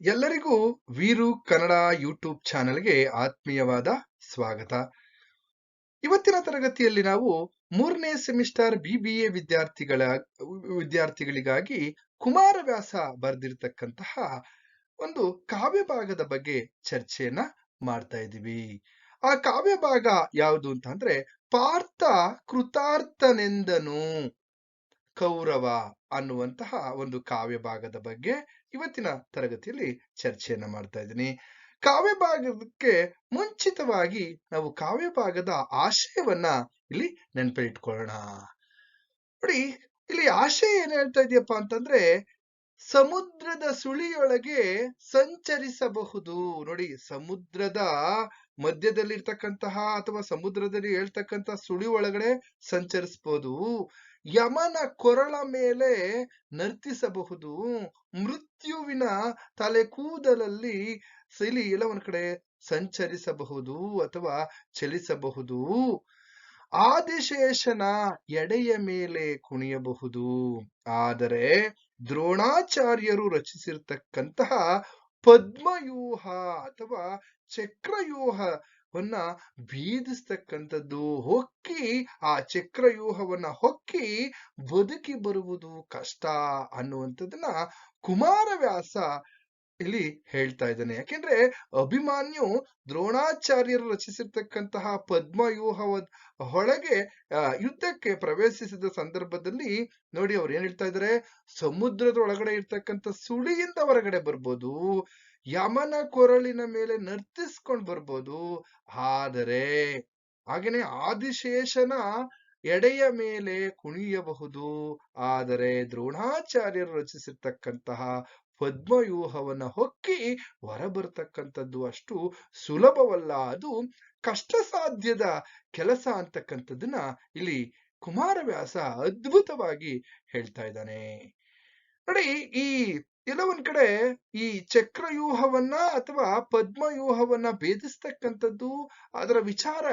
ಎಲ್ಲರಿಗೂ ವೀರು ಕನ್ನಡ ಯೂಟ್ಯೂಬ್ ಚಾನೆಲ್ಗೆ ಆತ್ಮೀಯವಾದ ಸ್ವಾಗತ. ಇವತ್ತಿನ ತರಗತಿಯಲ್ಲಿ ನಾವು ಮೂರನೇ ಸೆಮಿಸ್ಟರ್ ಬಿಬಿಎ ವಿದ್ಯಾರ್ಥಿಗಳ, ವಿದ್ಯಾರ್ಥಿಗಳಿಗಾಗಿ ಕುಮಾರವ್ಯಾಸ ಬರೆದಿರ್ತಕ್ಕಂತಹ ಒಂದು ಕಾವ್ಯ ಭಾಗದ ಬಗ್ಗೆ ಚರ್ಚೆಯನ್ನ ಮಾಡ್ತಾ ಇದ್ದೀವಿ. ಆ ಕಾವ್ಯ ಭಾಗ ಯಾವುದು ಅಂತ ಅಂದ್ರೆ, ಪಾರ್ಥ ಕೃತಾರ್ಥನೆಂದನು ಕೌರವ ಅನ್ನುವಂತಹ ಒಂದು ಕಾವ್ಯ ಭಾಗದ ಬಗ್ಗೆ ಇವತ್ತಿನ ತರಗತಿಯಲ್ಲಿ ಚರ್ಚೆಯನ್ನ ಮಾಡ್ತಾ ಇದ್ದೀನಿ. ಕಾವ್ಯ ಭಾಗಕ್ಕೆ ಮುಂಚಿತವಾಗಿ ನಾವು ಕಾವ್ಯ ಭಾಗದ ಆಶಯವನ್ನ ಇಲ್ಲಿ ನೆನಪಿಟ್ಕೊಳ್ಳೋಣ. ನೋಡಿ, ಇಲ್ಲಿ ಆಶಯ ಏನ್ ಹೇಳ್ತಾ ಇದೆಯಪ್ಪ ಅಂತಂದ್ರೆ, ಸಮುದ್ರದ ಸುಳಿಯೊಳಗೆ ಸಂಚರಿಸಬಹುದು. ನೋಡಿ, ಸಮುದ್ರದ ಮಧ್ಯದಲ್ಲಿರ್ತಕ್ಕಂತಹ ಅಥವಾ ಸಮುದ್ರದಲ್ಲಿ ಹೇಳ್ತಕ್ಕಂತಹ ಸುಳಿ ಒಳಗಡೆ ಸಂಚರಿಸಬಹುದು ಯಮನ ಕೊರಳ ಮೇಲೆ ನರ್ತಿಸಬಹುದು. ಮೃತ್ಯುವಿನ ತಲೆ ಕೂದಲಲ್ಲಿ ಸಿಲಿ ಎಲ್ಲ ಒಂದ್ ಕಡೆ ಸಂಚರಿಸಬಹುದು ಅಥವಾ ಚಲಿಸಬಹುದು. ಆದಿಶೇಷನ ಎಡೆಯ ಮೇಲೆ ಕುಣಿಯಬಹುದು. ಆದರೆ ದ್ರೋಣಾಚಾರ್ಯರು ರಚಿಸಿರ್ತಕ್ಕಂತಹ ಪದ್ಮವ್ಯೂಹ ಅಥವಾ ಚಕ್ರವ್ಯೂಹವನ್ನ ಭೇದಿಸ್ತಕ್ಕಂಥದ್ದು. ಹೊಕ್ಕಿ ಆ ಚಕ್ರವ್ಯೂಹವನ್ನ ಹೊಕ್ಕಿ ಬದುಕಿ ಬರುವುದು ಕಷ್ಟ ಅನ್ನುವಂಥದ್ದನ್ನ ಕುಮಾರವ್ಯಾಸ ಇಲ್ಲಿ ಹೇಳ್ತಾ ಇದ್ದಾನೆ. ಯಾಕೆಂದ್ರೆ ಅಭಿಮಾನ್ಯು ದ್ರೋಣಾಚಾರ್ಯರು ರಚಿಸಿರ್ತಕ್ಕಂತಹ ಪದ್ಮವ್ಯೂಹವ ಹೊಳಗೆ ಯುದ್ಧಕ್ಕೆ ಪ್ರವೇಶಿಸಿದ ಸಂದರ್ಭದಲ್ಲಿ ನೋಡಿ ಅವ್ರು ಏನ್ ಹೇಳ್ತಾ ಇದಾರೆ ಸಮುದ್ರದ ಒಳಗಡೆ ಇರ್ತಕ್ಕಂಥ ಸುಳಿಯಿಂದ ಹೊರಗಡೆ ಬರ್ಬೋದು, ಯಮನ ಕೊರಳಿನ ಮೇಲೆ ನರ್ತಿಸ್ಕೊಂಡು ಬರ್ಬೋದು. ಆದರೆ ಹಾಗೇನೆ ಆದಿಶೇಷನ ಎಡೆಯ ಮೇಲೆ ಕುಣಿಯಬಹುದು. ಆದರೆ ದ್ರೋಣಾಚಾರ್ಯರು ರಚಿಸಿರ್ತಕ್ಕಂತಹ ಪದ್ಮವ್ಯೂಹವನ್ನ ಹೊಕ್ಕಿ ಹೊರಬರ್ತಕ್ಕಂಥದ್ದು ಅಷ್ಟು ಸುಲಭವಲ್ಲ. ಅದು ಕಷ್ಟ ಸಾಧ್ಯದ ಕೆಲಸ ಅಂತಕ್ಕಂಥದ್ದನ್ನ ಇಲ್ಲಿ ಕುಮಾರವ್ಯಾಸ ಅದ್ಭುತವಾಗಿ ಹೇಳ್ತಾ ಇದ್ದಾನೆ. ನೋಡಿ, ಈ ಕೆಲವೊಂದ್ ಕಡೆ ಈ ಚಕ್ರವ್ಯೂಹವನ್ನ ಅಥವಾ ಪದ್ಮವ್ಯೂಹವನ್ನ ಭೇದಿಸ್ತಕ್ಕಂಥದ್ದು, ಅದರ ವಿಚಾರ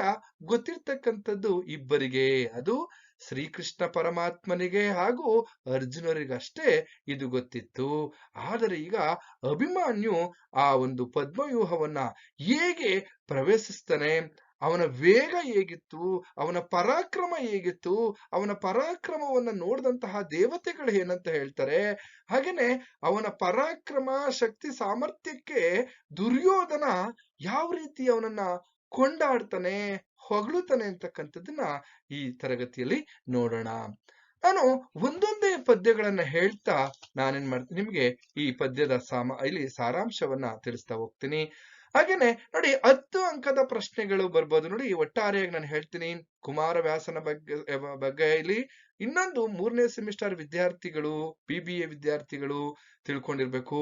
ಗೊತ್ತಿರ್ತಕ್ಕಂಥದ್ದು ಇಬ್ಬರಿಗೆ. ಅದು ಶ್ರೀಕೃಷ್ಣ ಪರಮಾತ್ಮನಿಗೆ ಹಾಗೂ ಅರ್ಜುನರಿಗಷ್ಟೇ ಇದು ಗೊತ್ತಿತ್ತು. ಆದರೆ ಈಗ ಅಭಿಮಾನ್ಯು ಆ ಒಂದು ಪದ್ಮವ್ಯೂಹವನ್ನ ಹೇಗೆ ಪ್ರವೇಶಿಸ್ತಾನೆ? ಅವನ ವೇಗ ಹೇಗಿತ್ತು? ಅವನ ಪರಾಕ್ರಮ ಹೇಗಿತ್ತು? ಅವನ ಪರಾಕ್ರಮವನ್ನ ನೋಡಿದಂತಹ ದೇವತೆಗಳು ಏನಂತ ಹೇಳ್ತಾರೆ? ಹಾಗೇನೆ ಅವನ ಪರಾಕ್ರಮ, ಶಕ್ತಿ, ಸಾಮರ್ಥ್ಯಕ್ಕೆ ದುರ್ಯೋಧನ ಯಾವ ರೀತಿ ಅವನನ್ನ ಕೊಂಡಾಡ್ತಾನೆ? ಹೊಗಳುತ್ತಾನೆ ಅಂತಕ್ಕಂಥದ್ದನ್ನ ಈ ತರಗತಿಯಲ್ಲಿ ನೋಡೋಣ. ನಾನು ಒಂದೊಂದೇ ಪದ್ಯಗಳನ್ನ ಹೇಳ್ತಾ ನಾನೇನ್ ಮಾಡ್ತೀನಿ ನಿಮ್ಗೆ ಈ ಪದ್ಯದ ಸಾಮ, ಇಲ್ಲಿ ಸಾರಾಂಶವನ್ನ ತಿಳಿಸ್ತಾ ಹೋಗ್ತೀನಿ. ಹಾಗೇನೆ ನೋಡಿ ಹತ್ತು ಅಂಕದ ಪ್ರಶ್ನೆಗಳು ಬರ್ಬೋದು ನೋಡಿ, ಒಟ್ಟಾರೆಯಾಗಿ ನಾನು ಹೇಳ್ತೀನಿ. ಕುಮಾರವ್ಯಾಸನ ಬಗ್ಗೆ ಬಗ್ಗೆ ಇಲ್ಲಿ ಇನ್ನೊಂದು ಮೂರನೇ ಸೆಮಿಸ್ಟರ್ ವಿದ್ಯಾರ್ಥಿಗಳು ಬಿ ಬಿ ಎ ವಿದ್ಯಾರ್ಥಿಗಳು ತಿಳ್ಕೊಂಡಿರ್ಬೇಕು.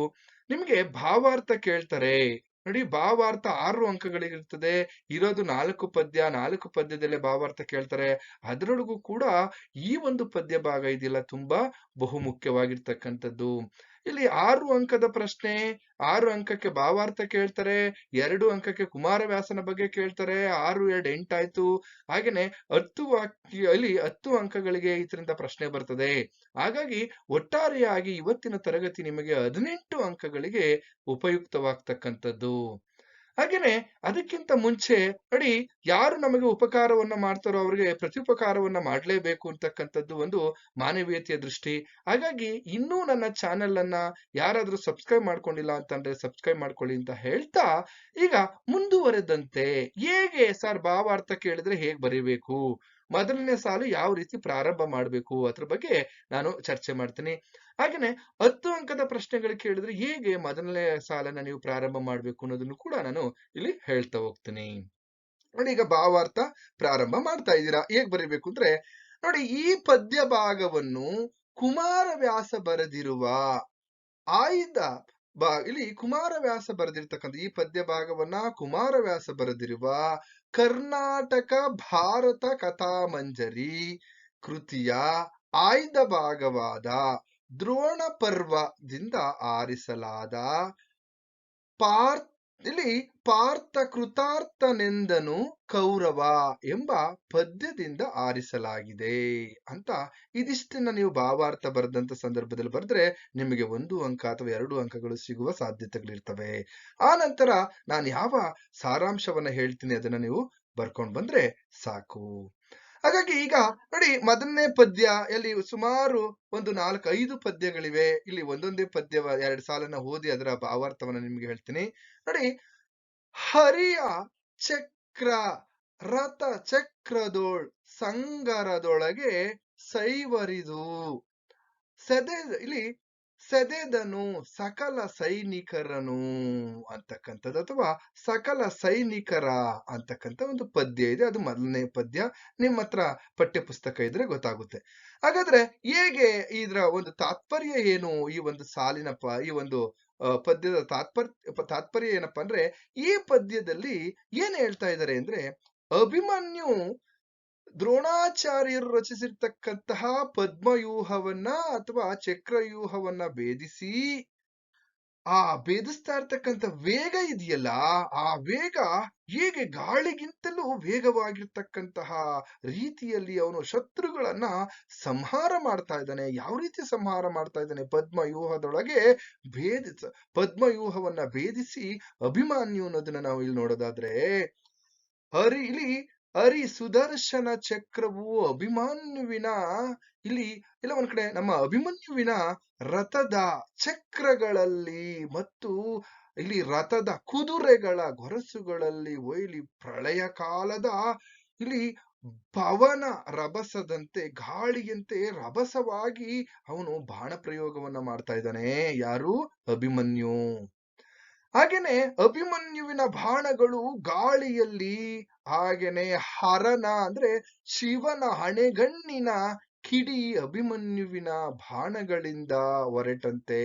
ನಿಮ್ಗೆ ಭಾವಾರ್ಥ ಕೇಳ್ತಾರೆ. ನೋಡಿ ಭಾವಾರ್ಥ ಆರು ಅಂಕಗಳಿಗಿರ್ತದೆ ಇರೋದು ನಾಲ್ಕು ಪದ್ಯ, ನಾಲ್ಕು ಪದ್ಯದಲ್ಲೇ ಭಾವಾರ್ಥ ಕೇಳ್ತಾರೆ. ಅದರೊಳಗೂ ಕೂಡ ಈ ಒಂದು ಪದ್ಯ ಭಾಗ ಇದೆಯಲ್ಲ, ತುಂಬಾ ಬಹುಮುಖ್ಯವಾಗಿರ್ತಕ್ಕಂಥದ್ದು. ಇಲ್ಲಿ ಆರು ಅಂಕದ ಪ್ರಶ್ನೆ, ಆರು ಅಂಕಕ್ಕೆ ಭಾವಾರ್ಥ ಕೇಳ್ತಾರೆ, ಎರಡು ಅಂಕಕ್ಕೆ ಕುಮಾರವ್ಯಾಸನ ಬಗ್ಗೆ ಕೇಳ್ತಾರೆ, ಆರು, ಎರಡು ಎಂಟಾಯ್ತು ಹಾಗೇನೆ ಹತ್ತು ವಾಕ್ಯ ಅಲ್ಲಿ ಹತ್ತು ಅಂಕಗಳಿಗೆ ಇದರಿಂದ ಪ್ರಶ್ನೆ ಬರ್ತದೆ. ಹಾಗಾಗಿ ಒಟ್ಟಾರೆಯಾಗಿ ಇವತ್ತಿನ ತರಗತಿ ನಿಮಗೆ ಹದಿನೆಂಟು ಅಂಕಗಳಿಗೆ ಉಪಯುಕ್ತವಾಗ್ತಕ್ಕಂಥದ್ದು. ಹಾಗೇನೆ ಅದಕ್ಕಿಂತ ಮುಂಚೆ ಅಡಿ ಯಾರು ನಮಗೆ ಉಪಕಾರವನ್ನ ಮಾಡ್ತಾರೋ ಅವ್ರಿಗೆ ಉಪಕಾರವನ್ನ ಮಾಡಲೇಬೇಕು ಅಂತಕ್ಕಂಥದ್ದು ಒಂದು ಮಾನವೀಯತೆಯ ದೃಷ್ಟಿ. ಹಾಗಾಗಿ ಇನ್ನೂ ನನ್ನ ಚಾನೆಲ್ ಅನ್ನ ಯಾರಾದ್ರೂ ಸಬ್ಸ್ಕ್ರೈಬ್ ಮಾಡ್ಕೊಂಡಿಲ್ಲ ಅಂತಂದ್ರೆ ಸಬ್ಸ್ಕ್ರೈಬ್ ಮಾಡ್ಕೊಳ್ಳಿ ಅಂತ ಹೇಳ್ತಾ ಈಗ ಮುಂದುವರೆದಂತೆ ಹೇಗೆ ಸರ್ ಭಾವಾರ್ಥ ಕೇಳಿದ್ರೆ ಹೇಗ್ ಬರೀಬೇಕು? ಮೊದಲನೇ ಸಾಲು ಯಾವ ರೀತಿ ಪ್ರಾರಂಭ ಮಾಡಬೇಕು? ಅದ್ರ ಬಗ್ಗೆ ನಾನು ಚರ್ಚೆ ಮಾಡ್ತೀನಿ. ಹಾಗೇನೆ ಹತ್ತು ಅಂಕದ ಪ್ರಶ್ನೆಗಳು ಕೇಳಿದ್ರೆ ಹೇಗೆ ಮೊದಲನೇ ಸಾಲನ್ನ ನೀವು ಪ್ರಾರಂಭ ಮಾಡ್ಬೇಕು ಅನ್ನೋದನ್ನು ಕೂಡ ನಾನು ಇಲ್ಲಿ ಹೇಳ್ತಾ ಹೋಗ್ತೀನಿ. ನೋಡಿ, ಈಗ ಭಾವಾರ್ಥ ಪ್ರಾರಂಭ ಮಾಡ್ತಾ ಇದ್ದೀರಾ? ಹೇಗ್ ಬರೀಬೇಕು ಅಂದ್ರೆ, ನೋಡಿ, ಈ ಪದ್ಯ ಭಾಗವನ್ನು ಕುಮಾರವ್ಯಾಸ ಬರೆದಿರುವ ಆಯ್ದ ಬಾ, ಇಲ್ಲಿ ಕುಮಾರವ್ಯಾಸ ಬರೆದಿರ್ತಕ್ಕಂಥ ಈ ಪದ್ಯ ಭಾಗವನ್ನ ಕುಮಾರವ್ಯಾಸ ಬರೆದಿರುವ ಕರ್ನಾಟಕ ಭಾರತ ಕಥಾಮಂಜರಿ ಕೃತಿಯ ಆಯ್ದ ಭಾಗವಾದ ದ್ರೋಣ ಪರ್ವದಿಂದ ಆರಿಸಲಾದ ಪಾರ್ಥ ಇಲ್ಲಿ ಪಾರ್ಥ ಕೃತಾರ್ಥನೆಂದನು ಕೌರವ ಎಂಬ ಪದ್ಯದಿಂದ ಆರಿಸಲಾಗಿದೆ ಅಂತ ಇದಿಷ್ಟನ್ನ ನೀವು ಭಾವಾರ್ಥ ಬರೆದಂತ ಸಂದರ್ಭದಲ್ಲಿ ಬರೆದ್ರೆ ನಿಮಗೆ ಒಂದು ಅಂಕ ಅಥವಾ ಎರಡು ಅಂಕಗಳು ಸಿಗುವ ಸಾಧ್ಯತೆಗಳಿರ್ತವೆ. ಆ ನಂತರ ನಾನು ಯಾವ ಸಾರಾಂಶವನ್ನ ಹೇಳ್ತೀನಿ ಅದನ್ನ ನೀವು ಬರ್ಕೊಂಡ್ ಬಂದ್ರೆ ಸಾಕು. ಹಾಗಾಗಿ ಈಗ ನೋಡಿ ಮೊದಲನೇ ಪದ್ಯ ಇಲ್ಲಿ ಸುಮಾರು ಒಂದು ನಾಲ್ಕು ಐದು ಪದ್ಯಗಳಿವೆ. ಇಲ್ಲಿ ಒಂದೊಂದೇ ಪದ್ಯ ಎರಡು ಸಾಲನ್ನ ಓದಿ ಅದರ ಭಾವಾರ್ಥವನ್ನ ನಿಮ್ಗೆ ಹೇಳ್ತೀನಿ. ನೋಡಿ, ಹರಿಯ ಚಕ್ರ, ರಥ ಚಕ್ರದೋಳ್, ಸಂಗರದೊಳಗೆ ಸೈವರಿದು. ಸದೆ ಇಲ್ಲಿ ಸೆದೆದನು ಸಕಲ ಸೈನಿಕರನು ಅಂತಕ್ಕಂಥದ್ದು ಅಥವಾ ಸಕಲ ಸೈನಿಕರ ಅಂತಕ್ಕಂಥ ಒಂದು ಪದ್ಯ ಇದೆ. ಅದು ಮೊದಲನೇ ಪದ್ಯ. ನಿಮ್ಮ ಹತ್ರ ಪಠ್ಯಪುಸ್ತಕ ಇದ್ರೆ ಗೊತ್ತಾಗುತ್ತೆ. ಹಾಗಾದ್ರೆ ಹೇಗೆ ಇದರ ಒಂದು ತಾತ್ಪರ್ಯ ಏನು? ಈ ಒಂದು ಸಾಲಿನ ಈ ಒಂದು ಪದ್ಯದ ತಾತ್ಪರ್ಯ ತಾತ್ಪರ್ಯ ಏನಪ್ಪಾ ಅಂದ್ರೆ ಈ ಪದ್ಯದಲ್ಲಿ ಏನ್ ಹೇಳ್ತಾ ಇದ್ದಾರೆ ಅಂದ್ರೆ ಅಭಿಮನ್ಯು ದ್ರೋಣಾಚಾರ್ಯರು ರಚಿಸಿರ್ತಕ್ಕಂತಹ ಪದ್ಮವ್ಯೂಹವನ್ನ ಅಥವಾ ಚಕ್ರವ್ಯೂಹವನ್ನ ಭೇದಿಸಿ, ಆ ಭೇದಿಸ್ತಾ ಇರ್ತಕ್ಕಂಥ ವೇಗ ಇದೆಯಲ್ಲ, ಆ ವೇಗ ಹೇಗೆ ಗಾಳಿಗಿಂತಲೂ ವೇಗವಾಗಿರ್ತಕ್ಕಂತಹ ರೀತಿಯಲ್ಲಿ ಅವನು ಶತ್ರುಗಳನ್ನ ಸಂಹಾರ ಮಾಡ್ತಾ ಇದ್ದಾನೆ, ಯಾವ ರೀತಿ ಸಂಹಾರ ಮಾಡ್ತಾ ಇದ್ದಾನೆ, ಪದ್ಮವ್ಯೂಹದೊಳಗೆ ಭೇದಿಸ ಪದ್ಮವ್ಯೂಹವನ್ನ ಭೇದಿಸಿ ಅಭಿಮಾನ್ಯು ಅನ್ನೋದನ್ನ ನಾವು ಇಲ್ಲಿ ನೋಡೋದಾದ್ರೆ, ಹರಿ ಇಲ್ಲಿ ಹರಿ ಸುದರ್ಶನ ಚಕ್ರವು ಅಭಿಮನ್ಯುವಿನ ಇಲ್ಲಿ, ಇಲ್ಲ ಒಂದ್ ಕಡೆ ನಮ್ಮ ಅಭಿಮನ್ಯುವಿನ ರಥದ ಚಕ್ರಗಳಲ್ಲಿ ಮತ್ತು ಇಲ್ಲಿ ರಥದ ಕುದುರೆಗಳ ಗೊರಸುಗಳಲ್ಲಿ ಒಯ್ಲಿ ಪ್ರಳಯ ಕಾಲದ ಇಲ್ಲಿ ಭವನ ರಭಸದಂತೆ, ಗಾಳಿಯಂತೆ ರಭಸವಾಗಿ ಅವನು ಬಾಣ ಪ್ರಯೋಗವನ್ನ ಮಾಡ್ತಾ ಇದ್ದಾನೆ. ಯಾರು? ಅಭಿಮನ್ಯು. ಹಾಗೇನೆ ಅಭಿಮನ್ಯುವಿನ ಬಾಣಗಳು ಗಾಳಿಯಲ್ಲಿ ಹಾಗೇನೆ ಹರನ ಅಂದ್ರೆ ಶಿವನ ಹಣೆಗಣ್ಣಿನ ಕಿಡಿ ಅಭಿಮನ್ಯುವಿನ ಬಾಣಗಳಿಂದ ಹೊರಟಂತೆ.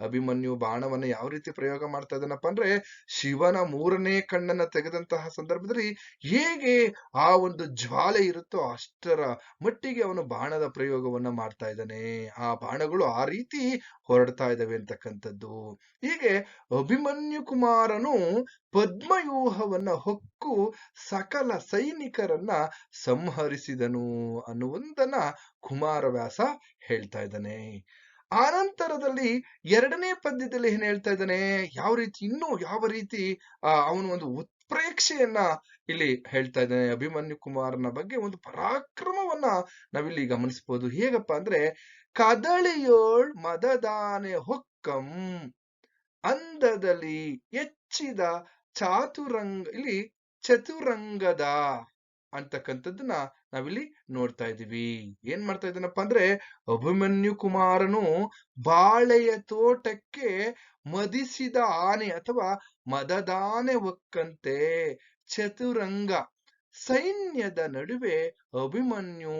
ಅಭಿಮನ್ಯು ಬಾಣವನ್ನ ಯಾವ ರೀತಿ ಪ್ರಯೋಗ ಮಾಡ್ತಾ ಇದ್ದಾನಪ್ಪ ಅಂದ್ರೆ ಶಿವನ ಮೂರನೇ ಕಣ್ಣನ್ನ ತೆಗೆದಂತಹ ಸಂದರ್ಭದಲ್ಲಿ ಹೇಗೆ ಆ ಒಂದು ಜ್ವಾಲೆ ಇರುತ್ತೋ ಅಷ್ಟರ ಮಟ್ಟಿಗೆ ಅವನು ಬಾಣದ ಪ್ರಯೋಗವನ್ನ ಮಾಡ್ತಾ ಇದ್ದಾನೆ. ಆ ಬಾಣಗಳು ಆ ರೀತಿ ಹೊರಡ್ತಾ ಇದ್ದಾವೆ ಅಂತಕ್ಕಂಥದ್ದು. ಹೀಗೆ ಅಭಿಮನ್ಯು ಕುಮಾರನು ಪದ್ಮವ್ಯೂಹವನ್ನ ಹೊಕ್ಕು ಸಕಲ ಸೈನಿಕರನ್ನ ಸಂಹರಿಸಿದನು ಅನ್ನುವಂತನ ಕುಮಾರವ್ಯಾಸ ಹೇಳ್ತಾ ಇದ್ದಾನೆ. ಆನಂತರದಲ್ಲಿ ಎರಡನೇ ಪದ್ಯದಲ್ಲಿ ಏನ್ ಹೇಳ್ತಾ ಇದ್ದಾನೆ? ಯಾವ ರೀತಿ, ಇನ್ನೂ ಯಾವ ರೀತಿ ಅವನು ಒಂದು ಉತ್ಪ್ರೇಕ್ಷೆಯನ್ನ ಇಲ್ಲಿ ಹೇಳ್ತಾ ಇದ್ದಾನೆ. ಅಭಿಮನ್ಯು ಕುಮಾರನ ಬಗ್ಗೆ ಒಂದು ಪರಾಕ್ರಮವನ್ನ ನಾವಿಲ್ಲಿ ಗಮನಿಸಬಹುದು ಹೇಗಪ್ಪ ಅಂದ್ರೆ, ಕದಳಿಯೋಳ್ ಮದದಾನೆ ಹೊಕ್ಕಂ, ಅಂದದಲ್ಲಿ ಹೆಚ್ಚಿದ ಚಾತುರಂಗ, ಇಲ್ಲಿ ಚತುರಂಗದ ಅಂತಕ್ಕಂಥದ್ದನ್ನ ನಾವಿಲ್ಲಿ ನೋಡ್ತಾ ಇದ್ದೀವಿ. ಏನ್ ಮಾಡ್ತಾ ಇದ್ದಾನಪ್ಪ ಅಂದ್ರೆ ಅಭಿಮನ್ಯು ಕುಮಾರನು ಬಾಳೆಯ ತೋಟಕ್ಕೆ ಮದಿಸಿದ ಆನೆ ಅಥವಾ ಮದದಾನೆ ಒಕ್ಕಂತೆ. ಚತುರಂಗ. ಸೈನ್ಯದ ನಡುವೆ ಅಭಿಮನ್ಯು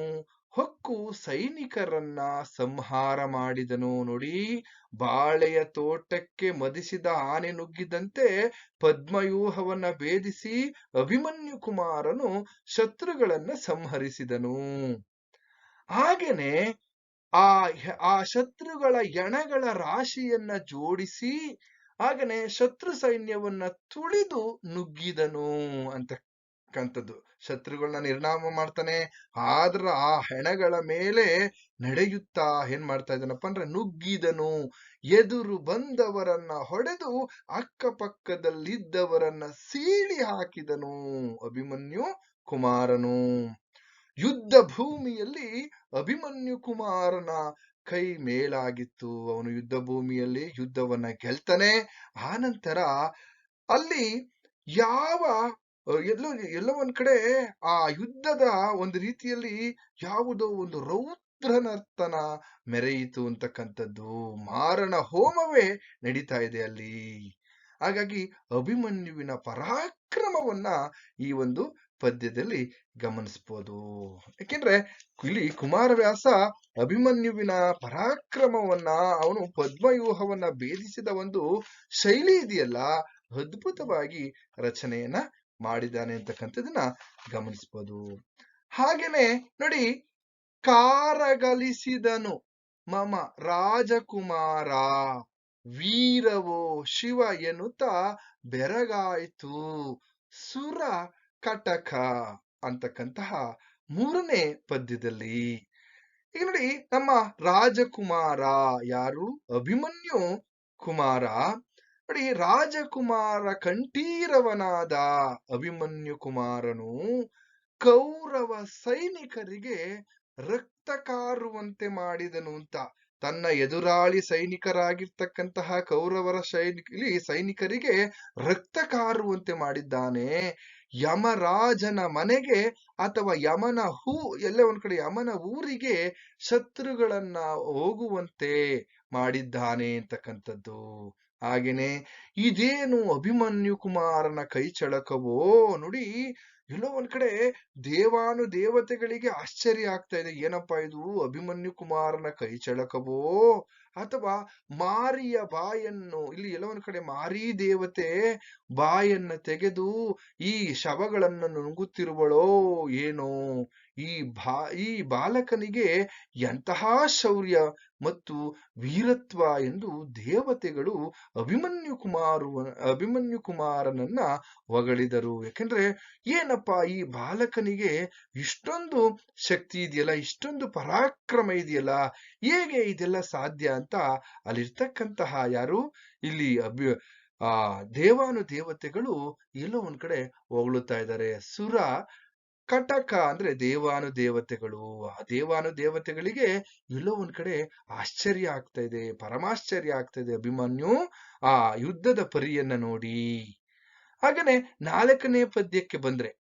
ಹೊಕ್ಕು ಸೈನಿಕರನ್ನ ಸಂಹಾರ ಮಾಡಿದನು. ನೋಡಿ, ಬಾಳೆಯ ತೋಟಕ್ಕೆ ಮದಿಸಿದ ಆನೆ ನುಗ್ಗಿದಂತೆ ಪದ್ಮವ್ಯೂಹವನ್ನ ಭೇದಿಸಿ ಅಭಿಮನ್ಯು ಕುಮಾರನು ಶತ್ರುಗಳನ್ನ ಸಂಹರಿಸಿದನು. ಹಾಗೇನೆ ಆ ಆ ಶತ್ರುಗಳ ಎಣಗಳ ರಾಶಿಯನ್ನ ಜೋಡಿಸಿ, ಹಾಗನೆ ಶತ್ರು ಸೈನ್ಯವನ್ನ ತುಳಿದು ನುಗ್ಗಿದನು ಅಂತಕ್ಕಂಥದ್ದು ಶತ್ರುಗಳನ್ನ ನಿರ್ನಾಮ ಮಾಡ್ತಾನೆ. ಆದ್ರ ಆ ಹೆಣಗಳ ಮೇಲೆ ನಡೆಯುತ್ತಾ ಏನ್ ಮಾಡ್ತಾ ಇದ್ದಾನಪ್ಪ ಅಂದ್ರೆ ನುಗ್ಗಿದನು. ಎದುರು ಬಂದವರನ್ನ ಹೊಡೆದು ಅಕ್ಕಪಕ್ಕದಲ್ಲಿದ್ದವರನ್ನ ಸೀಳಿ ಹಾಕಿದನು ಅಭಿಮನ್ಯು ಕುಮಾರನು. ಯುದ್ಧ ಭೂಮಿಯಲ್ಲಿ ಅಭಿಮನ್ಯು ಕುಮಾರನ ಕೈ ಮೇಲಾಗಿತ್ತು. ಅವನು ಯುದ್ಧ ಭೂಮಿಯಲ್ಲಿ ಯುದ್ಧವನ್ನ ಗೆಲ್ತಾನೆ. ಆನಂತರ ಅಲ್ಲಿ ಯಾವ ಎಲ್ಲೋ ಎಲ್ಲೋ ಒಂದ್ ಕಡೆ ಆ ಯುದ್ಧದ ಒಂದು ರೀತಿಯಲ್ಲಿ ಯಾವುದೋ ಒಂದು ರೌದ್ರನರ್ತನ ಮೆರೆಯಿತು ಅಂತಕ್ಕಂಥದ್ದು ಮಾರಣ ಹೋಮವೇ ನಡೀತಾ ಇದೆ ಅಲ್ಲಿ. ಹಾಗಾಗಿ ಅಭಿಮನ್ಯುವಿನ ಪರಾಕ್ರಮವನ್ನ ಈ ಒಂದು ಪದ್ಯದಲ್ಲಿ ಗಮನಿಸ್ಬೋದು. ಯಾಕೆಂದ್ರೆ ಇಲ್ಲಿ ಕುಮಾರವ್ಯಾಸ ಅಭಿಮನ್ಯುವಿನ ಪರಾಕ್ರಮವನ್ನ, ಅವನು ಪದ್ಮವ್ಯೂಹವನ್ನ ಭೇದಿಸಿದ ಒಂದು ಶೈಲಿ ಇದೆಯಲ್ಲ, ಅದ್ಭುತವಾಗಿ ರಚನೆಯನ್ನ ಮಾಡಿದ್ದಾನೆ ಅಂತಕ್ಕಂಥದ್ದನ್ನ ಗಮನಿಸ್ಬೋದು. ಹಾಗೇನೆ ನೋಡಿ, ಕಾರಗಲಿಸಿದನು ಮಮ ರಾಜಕುಮಾರ, ವೀರವೋ ಶಿವ ಎನ್ನುತ್ತ ಬೆರಗಾಯಿತು. ಸುರ ಕಟಕ ಅಂತಕ್ಕಂತಹ ಮೂರನೇ ಪದ್ಯದಲ್ಲಿ. ಈಗ ನೋಡಿ, ನಮ್ಮ ರಾಜಕುಮಾರ ಯಾರು? ಅಭಿಮನ್ಯು ಕುಮಾರ. ನೋಡಿ, ರಾಜಕುಮಾರ ಕಂಠೀರವನಾದ ಅಭಿಮನ್ಯು ಕುಮಾರನು ಕೌರವ ಸೈನಿಕರಿಗೆ ರಕ್ತ ಕಾರುವಂತೆ ಮಾಡಿದನು ಅಂತ. ತನ್ನ ಎದುರಾಳಿ ಸೈನಿಕರಾಗಿರ್ತಕ್ಕಂತಹ ಕೌರವರ ಸೈನಿಕ ಸೈನಿಕರಿಗೆ ರಕ್ತ ಕಾರುವಂತೆ ಮಾಡಿದ್ದಾನೆ. ಯಮರಾಜನ ಮನೆಗೆ ಅಥವಾ ಯಮನ ಹೂ, ಎಲ್ಲ ಒಂದ್ ಕಡೆ ಯಮನ ಊರಿಗೆ ಶತ್ರುಗಳನ್ನ ಹೋಗುವಂತೆ ಮಾಡಿದ್ದಾನೆ ಅಂತಕ್ಕಂಥದ್ದು. ಹಾಗೇನೆ ಇದೇನು ಅಭಿಮನ್ಯು ಕುಮಾರನ ಕೈ ಚಳಕವೋ ನೋಡಿ ಎಲ್ಲೋ ಒಂದ್ ಕಡೆ ದೇವಾನು ದೇವತೆಗಳಿಗೆ ಆಶ್ಚರ್ಯ ಆಗ್ತಾ ಇದೆ. ಏನಪ್ಪಾ ಇದು ಅಭಿಮನ್ಯು ಕುಮಾರನ ಕೈ ಚಳಕವೋ ಅಥವಾ ಮಾರಿಯ ಬಾಯನ್ನು, ಇಲ್ಲಿ ಎಲ್ಲವನ್ನ ಕಡೆ ಮಾರಿ ದೇವತೆ ಬಾಯನ್ನ ತೆಗೆದು ಈ ಶವಗಳನ್ನು ನುಂಗುತ್ತಿರುವಳೋ ಏನೋ, ಈ ಬಾ ಈ ಬಾಲಕನಿಗೆ ಎಂತಹ ಶೌರ್ಯ ಮತ್ತು ವೀರತ್ವ ಎಂದು ದೇವತೆಗಳು ಅಭಿಮನ್ಯು ಕುಮಾರು, ಅಭಿಮನ್ಯು ಕುಮಾರನನ್ನ ಹೊಗಳಿದರು. ಯಾಕೆಂದ್ರೆ ಏನಪ್ಪಾ, ಈ ಬಾಲಕನಿಗೆ ಇಷ್ಟೊಂದು ಶಕ್ತಿ ಇದೆಯಲ್ಲ, ಇಷ್ಟೊಂದು ಪರಾಕ್ರಮ ಇದೆಯಲ್ಲ, ಹೇಗೆ ಇದೆಲ್ಲ ಸಾಧ್ಯ ಅಂತ ಅಲ್ಲಿರ್ತಕ್ಕಂತಹ ಯಾರು? ಇಲ್ಲಿ ಅಭಿ ಆ ದೇವಾನು ದೇವತೆಗಳು ಎಲ್ಲೋ ಒಂದ್ ಕಡೆ ಹೊಗಳುತ್ತಾ ಇದ್ದಾರೆ. ಸುರ, ಕಟಕ ಅಂದ್ರೆ ದೇವಾನು ದೇವತೆಗಳು. ಆ ದೇವಾನು ದೇವತೆಗಳಿಗೆ ಎಲ್ಲೋ ಒಂದ್ ಕಡೆ ಆಶ್ಚರ್ಯ ಆಗ್ತಾ ಇದೆ, ಪರಮಾಶ್ಚರ್ಯ ಆಗ್ತಾ ಇದೆ. ಅಭಿಮನ್ಯು ಆ ಯುದ್ಧದ ಪರಿಯನ್ನ ನೋಡಿ. ಹಾಗೇನೆ ನಾಲ್ಕನೇ ಪದ್ಯಕ್ಕೆ ಬಂದ್ರೆ,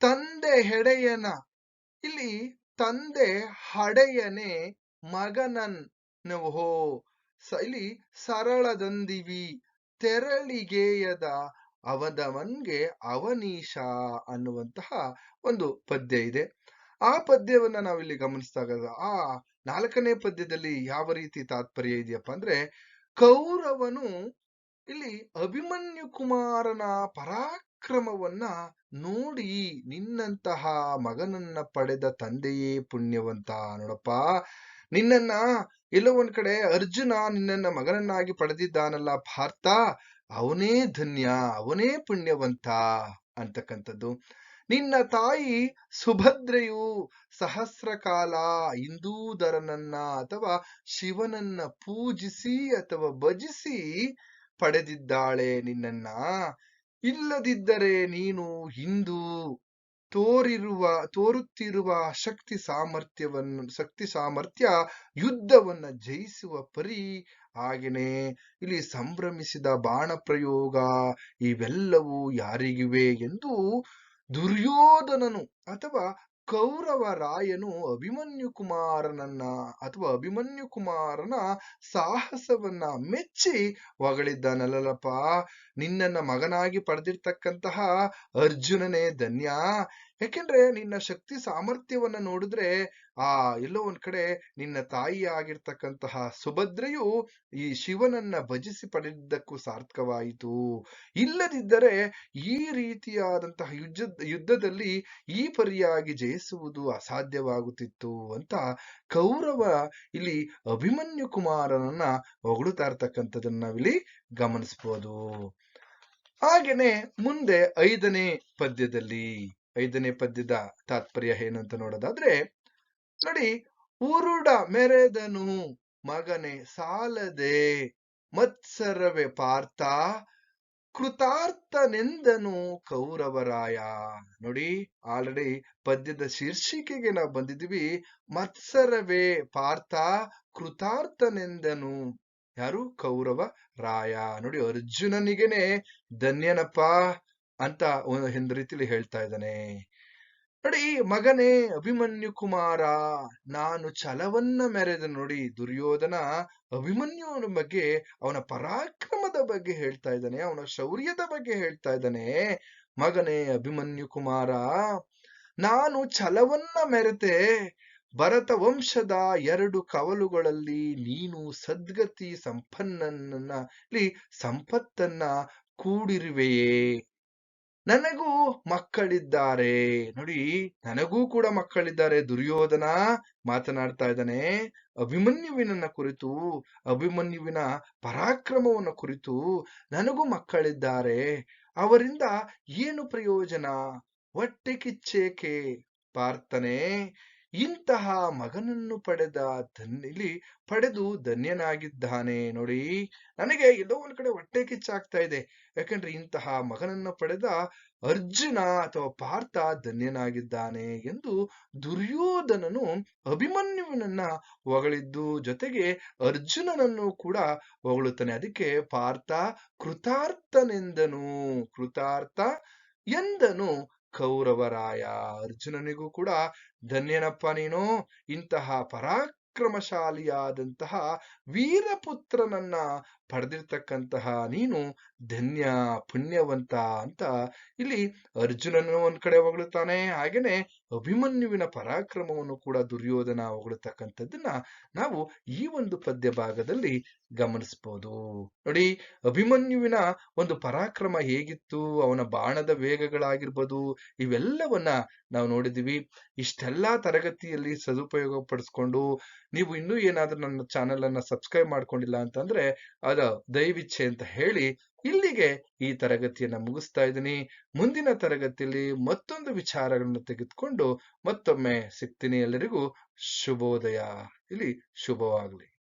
ತಂದೆ ಹೆಡೆಯನ. ಇಲ್ಲಿ ತಂದೆ ಹಡೆಯನೆ ಮಗನನ್ ಹೋ. ಸ, ಇಲ್ಲಿ ಸರಳದಂದಿವಿ, ತೆರಳಿಗೆಯದ ಅವದವನ್ಗೆ ಅವನೀಶ ಅನ್ನುವಂತಹ ಒಂದು ಪದ್ಯ ಇದೆ. ಆ ಪದ್ಯವನ್ನ ನಾವಿಲ್ಲಿ ಗಮನಿಸಿದಾಗ ಆ ನಾಲ್ಕನೇ ಪದ್ಯದಲ್ಲಿ ಯಾವ ರೀತಿ ತಾತ್ಪರ್ಯ ಇದೆಯಪ್ಪ ಅಂದ್ರೆ, ಕೌರವನು ಇಲ್ಲಿ ಅಭಿಮನ್ಯು ಕುಮಾರನ ಪರಾಕ್ರಮವನ್ನ ನೋಡಿ ನಿನ್ನಂತಹ ಮಗನನ್ನ ಪಡೆದ ತಂದೆಯೇ ಪುಣ್ಯವಂತ ನೋಡಪ್ಪ. ನಿನ್ನನ್ನ ಎಲ್ಲೋ ಒಂದ್ ಕಡೆ ಅರ್ಜುನ ನಿನ್ನ ಮಗನನ್ನಾಗಿ ಪಡೆದಿದ್ದಾನಲ್ಲ ಭಾರತ ಅವನೇ ಧನ್ಯ, ಅವನೇ ಪುಣ್ಯವಂತ ಅಂತಕ್ಕಂಥದ್ದು. ನಿನ್ನ ತಾಯಿ ಸುಭದ್ರೆಯು ಸಹಸ್ರ ಕಾಲ ಅಥವಾ ಶಿವನನ್ನ ಪೂಜಿಸಿ ಅಥವಾ ಭಜಿಸಿ ಪಡೆದಿದ್ದಾಳೆ ನಿನ್ನನ್ನ. ಇಲ್ಲದಿದ್ದರೆ ನೀನು ಹಿಂದೂ. ತೋರಿರುವ, ತೋರುತ್ತಿರುವ ಶಕ್ತಿ ಸಾಮರ್ಥ್ಯವನ್ನು, ಶಕ್ತಿ ಸಾಮರ್ಥ್ಯ ಯುದ್ಧವನ್ನ ಜಯಿಸುವ ಪರಿ ಹಾಗೆಯೇ ಇಲ್ಲಿ ಸಂಭ್ರಮಿಸಿದ ಬಾಣ ಪ್ರಯೋಗ ಇವೆಲ್ಲವೂ ಯಾರಿಗಿವೆ ಎಂದು ದುರ್ಯೋಧನನು ಅಥವಾ ಕೌರವ ರಾಯನು ಅಭಿಮನ್ಯು ಕುಮಾರನನ್ನ ಅಥವಾ ಅಭಿಮನ್ಯು ಕುಮಾರನ ಸಾಹಸವನ್ನ ಮೆಚ್ಚಿ ಹೊಗಳಿದ್ದಾನಲ್ಲಪ್ಪ. ನಿನ್ನನ್ನ ಮಗನಾಗಿ ಪಡೆದಿರ್ತಕ್ಕಂತಹ ಅರ್ಜುನನೇ ಧನ್ಯ. ಯಾಕೆಂದ್ರೆ ನಿನ್ನ ಶಕ್ತಿ ಸಾಮರ್ಥ್ಯವನ್ನ ನೋಡಿದ್ರೆ, ಆ, ಎಲ್ಲೋ ಒಂದ್ ಕಡೆ ನಿನ್ನ ತಾಯಿ ಆಗಿರ್ತಕ್ಕಂತಹ ಸುಭದ್ರೆಯು ಈ ಶಿವನನ್ನ ಭಜಿಸಿ ಪಡೆದಿದ್ದಕ್ಕೂ ಸಾರ್ಥಕವಾಯಿತು. ಇಲ್ಲದಿದ್ದರೆ ಈ ರೀತಿಯಾದಂತಹ ಯುದ್ಧ, ಯುದ್ಧದಲ್ಲಿ ಈ ಪರಿಯಾಗಿ ಜಯಿಸುವುದು ಅಸಾಧ್ಯವಾಗುತ್ತಿತ್ತು ಅಂತ ಕೌರವ ಇಲ್ಲಿ ಅಭಿಮನ್ಯು ಕುಮಾರನನ್ನ ಹೊಗಳುತ್ತಾ ಇರ್ತಕ್ಕಂಥದನ್ನ ನಾವಿಲ್ಲಿ ಗಮನಿಸ್ಬೋದು. ಹಾಗೇನೆ ಮುಂದೆ ಐದನೇ ಪದ್ಯದಲ್ಲಿ. ಐದನೇ ಪದ್ಯದ ತಾತ್ಪರ್ಯ ಏನು ಅಂತ ನೋಡೋದಾದ್ರೆ, ನೋಡಿ, ಉರುಡ ಮೆರೆದನು ಮಗನೆ ಸಾಲದೆ, ಮತ್ಸರವೇ ಪಾರ್ಥ, ಕೃತಾರ್ಥನೆಂದನು ಕೌರವರಾಯ. ನೋಡಿ ಆಲ್ರೆಡಿ ಪದ್ಯದ ಶೀರ್ಷಿಕೆಗೆ ನಾವು ಬಂದಿದ್ವಿ ಮತ್ಸರವೇ ಪಾರ್ಥ, ಕೃತಾರ್ಥನೆಂದನು ಯಾರು? ಕೌರವ ರಾಯ ನೋಡಿ, ಅರ್ಜುನನಿಗೆನೆ, ಧನ್ಯನಪ್ಪ ಅಂತ ಒಂದು ರೀತಿಲಿ ಹೇಳ್ತಾ ಇದ್ದಾನೆ. ನೋಡಿ ಮಗನೇ ಅಭಿಮನ್ಯು ಕುಮಾರ, ನಾನು ಛಲವನ್ನ ಮೆರೆದ ನೋಡಿ, ದುರ್ಯೋಧನ ಅಭಿಮನ್ಯುವನ ಬಗ್ಗೆ, ಅವನ ಪರಾಕ್ರಮದ ಬಗ್ಗೆ ಹೇಳ್ತಾ ಇದ್ದಾನೆ, ಅವನ ಶೌರ್ಯದ ಬಗ್ಗೆ ಹೇಳ್ತಾ ಇದ್ದಾನೆ. ಮಗನೇ ಅಭಿಮನ್ಯು ಕುಮಾರ, ನಾನು ಛಲವನ್ನ ಮೆರೆತೆ, ಭರತ ವಂಶದ ಎರಡು ಕವಲುಗಳಲ್ಲಿ ನೀನು ಸದ್ಗತಿ ಇಲ್ಲಿ ಸಂಪತ್ತನ್ನ ಕೂಡಿರುವೆಯೇ. ನನಗೂ ಮಕ್ಕಳಿದ್ದಾರೆ. ನೋಡಿ, ನನಗೂ ಕೂಡ ಮಕ್ಕಳಿದ್ದಾರೆ. ದುರ್ಯೋಧನ ಮಾತನಾಡ್ತಾ ಇದ್ದಾನೆ. ಅಭಿಮನ್ಯುವಿನ ಕುರಿತು, ಅಭಿಮನ್ಯುವಿನ ಪರಾಕ್ರಮವನ್ನ ಕುರಿತು ನನಗೂ ಮಕ್ಕಳಿದ್ದಾರೆ. ಅವರಿಂದ ಏನು ಪ್ರಯೋಜನ? ಹೊಟ್ಟೆ ಕಿಚ್ಚೇಕೆ? ಪಾರ್ಥನೆ ಇಂತಹ ಮಗನನ್ನು ಪಡೆದ ಧನ್ಯಲಿ ಪಡೆದು ಧನ್ಯನಾಗಿದ್ದಾನೆ ನೋಡಿ. ನನಗೆ ಎಲ್ಲೋ ಒಂದ್ ಕಡೆ ಹೊಟ್ಟೆ ಕಿಚ್ಚಾಗ್ತಾ ಇದೆ. ಯಾಕಂದ್ರೆ ಇಂತಹ ಮಗನನ್ನು ಪಡೆದ ಅರ್ಜುನ ಅಥವಾ ಪಾರ್ಥ ಧನ್ಯನಾಗಿದ್ದಾನೆ ಎಂದು ದುರ್ಯೋಧನನು ಅಭಿಮನ್ಯುವಿನನ್ನ ಹೊಗಳಿದ್ದು ಜೊತೆಗೆ ಅರ್ಜುನನನ್ನು ಕೂಡ ಹೊಗಳುತ್ತಾನೆ. ಅದಕ್ಕೆ ಪಾರ್ಥ ಕೃತಾರ್ಥನೆಂದನು. ಕೃತಾರ್ಥ ಎಂದನು. ಕೌರವರಾಯ. ಅರ್ಜುನನಿಗೂ ಕೂಡ ಧನ್ಯನಪ್ಪ ನೀನು ಇಂತಹ ಪರಾಕ್ರಮಶಾಲಿಯಾದಂತಹ ವೀರಪುತ್ರನನ್ನ ಪಡೆದಿರ್ತಕ್ಕಂತಹ ನೀನು ಧನ್ಯ, ಪುಣ್ಯವಂತ ಅಂತ ಇಲ್ಲಿ ಅರ್ಜುನನು ಒಂದ್ ಕಡೆ ಹೊಗಳುತ್ತಾನೆ. ಹಾಗೇನೆ ಅಭಿಮನ್ಯುವಿನ ಪರಾಕ್ರಮವನ್ನು ಕೂಡ ದುರ್ಯೋಧನ ಹೊಗಳತಕ್ಕಂಥದ್ದನ್ನ ನಾವು ಈ ಒಂದು ಪದ್ಯ ಭಾಗದಲ್ಲಿ ಗಮನಿಸಬಹುದು ನೋಡಿ, ಅಭಿಮನ್ಯುವಿನ ಒಂದು ಪರಾಕ್ರಮ ಹೇಗಿತ್ತು, ಅವನ ಬಾಣದ ವೇಗಗಳಾಗಿರ್ಬೋದು, ಇವೆಲ್ಲವನ್ನ ನಾವು ನೋಡಿದೀವಿ. ಇಷ್ಟೆಲ್ಲಾ ತರಗತಿಯಲ್ಲಿ ಸದುಪಯೋಗ ಪಡಿಸ್ಕೊಂಡು ನೀವು ಇನ್ನೂ ಏನಾದ್ರೂ ನನ್ನ ಚಾನೆಲ್ ಅನ್ನ ಸಬ್ಸ್ಕ್ರೈಬ್ ಮಾಡ್ಕೊಂಡಿಲ್ಲ ಅಂತಂದ್ರೆ ಅದ ದಯವಿಚ್ಛೆ ಅಂತ ಹೇಳಿ ಇಲ್ಲಿಗೆ ಈ ತರಗತಿಯನ್ನ ಮುಗಿಸ್ತಾ ಇದ್ದೀನಿ. ಮುಂದಿನ ತರಗತಿಯಲ್ಲಿ ಮತ್ತೊಂದು ವಿಚಾರಗಳನ್ನು ತೆಗೆದುಕೊಂಡು ಮತ್ತೊಮ್ಮೆ ಸಿಗ್ತೀನಿ ಎಲ್ಲರಿಗೂ. ಶುಭೋದಯ. ಇಲ್ಲಿ ಶುಭವಾಗ್ಲಿ.